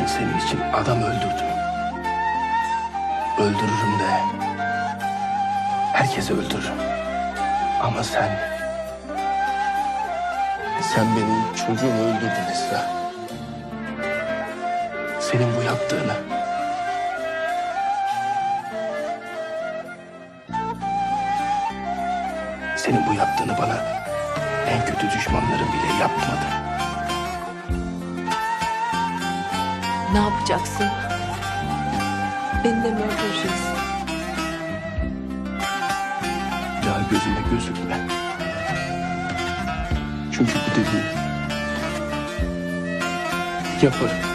Ben senin için adam öldürdüm. Öldürürüm de. Herkesi öldürürüm. Ama sen... Sen benim çocuğumu öldürdün Esra. Senin bu yaptığını... Senin bu yaptığını bana en kötü düşmanlarım bile yapmadı. Ne yapacaksın? Beni de mi öldüreceksin? Daha gözüme gözükme. Çünkü bu dediğim yaparım.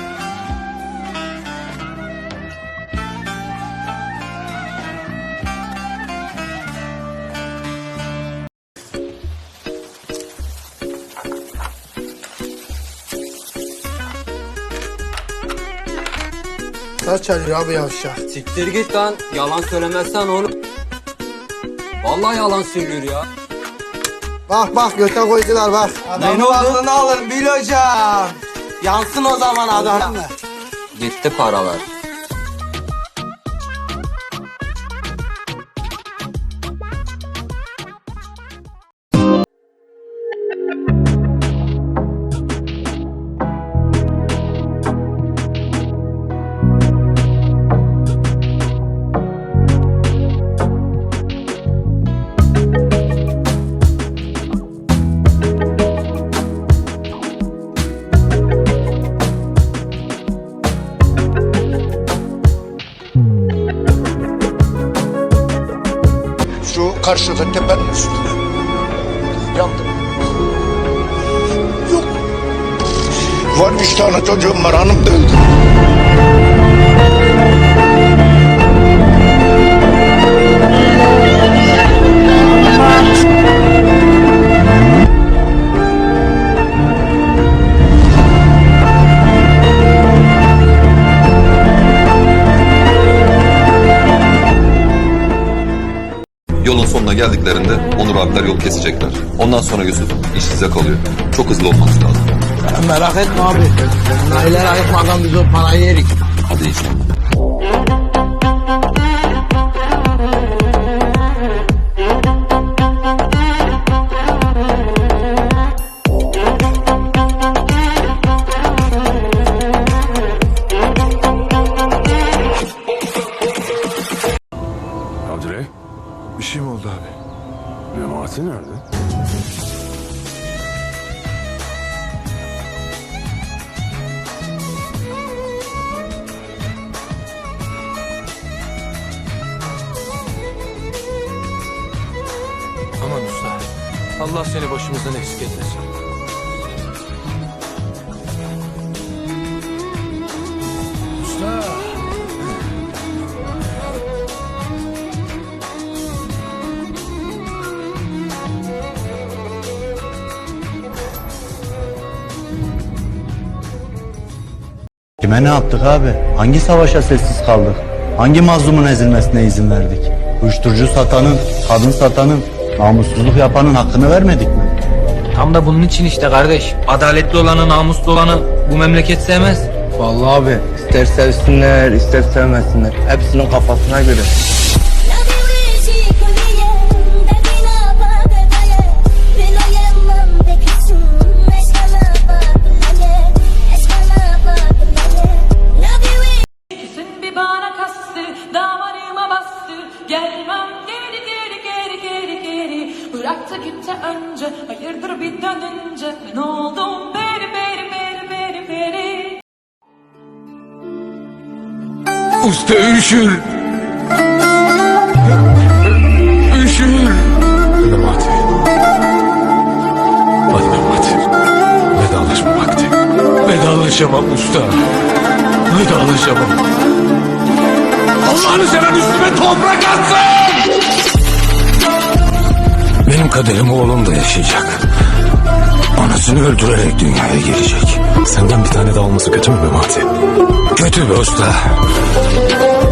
Kaç çalıyor abi yavşak? Siktir git lan. Yalan söylemezsen oğlum. Vallahi yalan söylüyor ya. Bak bak göte koydular bak. Ne oldu? aklını alır Bil hocam. Yansın o zaman adam. Gitti paralar. Karşıda tepenin üstünde. Yandım. Yok. Var üç tane çocuğum var hanım da öldü. Sonuna geldiklerinde Onur abiler yol kesecekler. Ondan sonra Yusuf iş size kalıyor. Çok hızlı olmanız lazım. Merak etme abi. Nailer ayıkmadan biz o parayı yerik. Hadi inşallah. Allah seni başımızdan eksik etmesin. Kime ne yaptık abi? Hangi savaşa sessiz kaldık? Hangi mazlumun ezilmesine izin verdik? Uyuşturucu satanın, kadın satanın, namussuzluk yapanın hakkını vermedik mi? Tam da bunun için işte kardeş. Adaletli olanı, namuslu olanı bu memleket sevmez. Vallahi abi ister sevsinler ister sevmesinler. Hepsinin kafasına göre. Usta üşür. Üşür. Memati. Hadi Memati. Vedalaşma vakti. Vedalaşamam usta. Vedalaşamam. Allah'ını seven üstüme toprak atsın! Benim kaderim oğlum da yaşayacak. Anasını öldürerek dünyaya gelecek. Senden bir tane daha olması kötü mü Memati? Kötü be usta.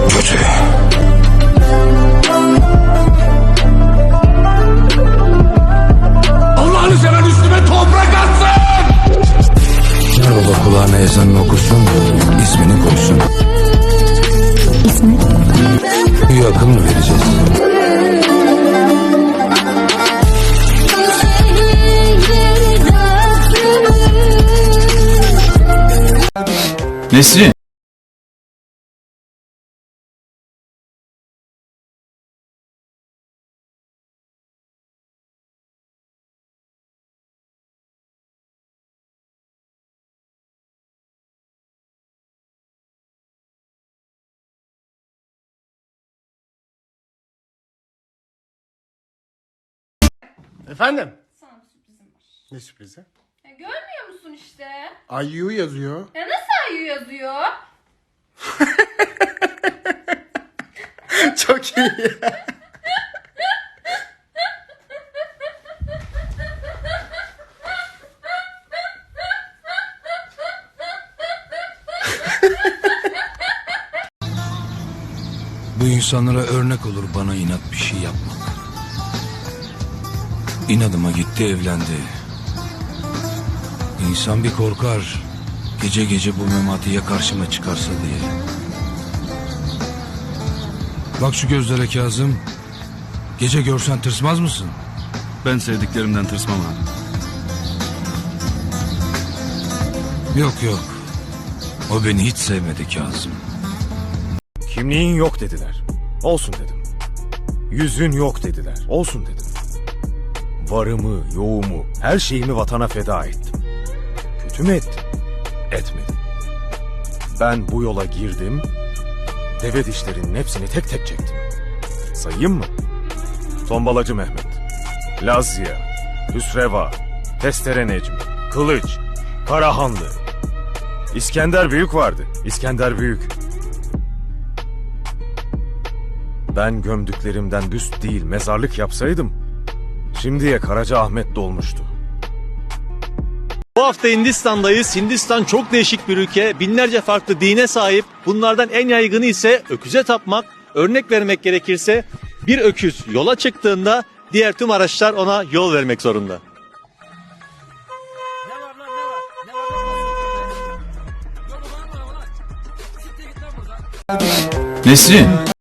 Kötü. Allah'ını seven üstüme toprak atsın! Ver baba kulağına ezanını okusun. ismini koysun. Nesrin. Efendim? Ne sürprizi? Görmüyor musun işte? IU yazıyor. Ya nasıl ayı yazıyor? Çok iyi. Bu insanlara örnek olur bana inat bir şey yapmak. İnadıma gitti evlendi. İnsan bir korkar. Gece gece bu mematiye karşıma çıkarsa diye. Bak şu gözlere Kazım. Gece görsen tırsmaz mısın? Ben sevdiklerimden tırsmam abi. Yok yok. O beni hiç sevmedi Kazım. Kimliğin yok dediler. Olsun dedim. Yüzün yok dediler. Olsun dedim. Varımı, yoğumu, her şeyimi vatana feda ettim. Kötü mü ettim? Etmedim. Ben bu yola girdim, deve dişlerinin hepsini tek tek çektim. Sayayım mı? Tombalacı Mehmet, Lazya, Hüsreva, Testere Necmi, Kılıç, Karahanlı, İskender Büyük vardı. İskender Büyük. Ben gömdüklerimden büst değil mezarlık yapsaydım, şimdiye Karaca Ahmet dolmuştu. Bu hafta Hindistan'dayız. Hindistan çok değişik bir ülke. Binlerce farklı dine sahip. Bunlardan en yaygını ise öküze tapmak. Örnek vermek gerekirse bir öküz yola çıktığında diğer tüm araçlar ona yol vermek zorunda. Nesrin.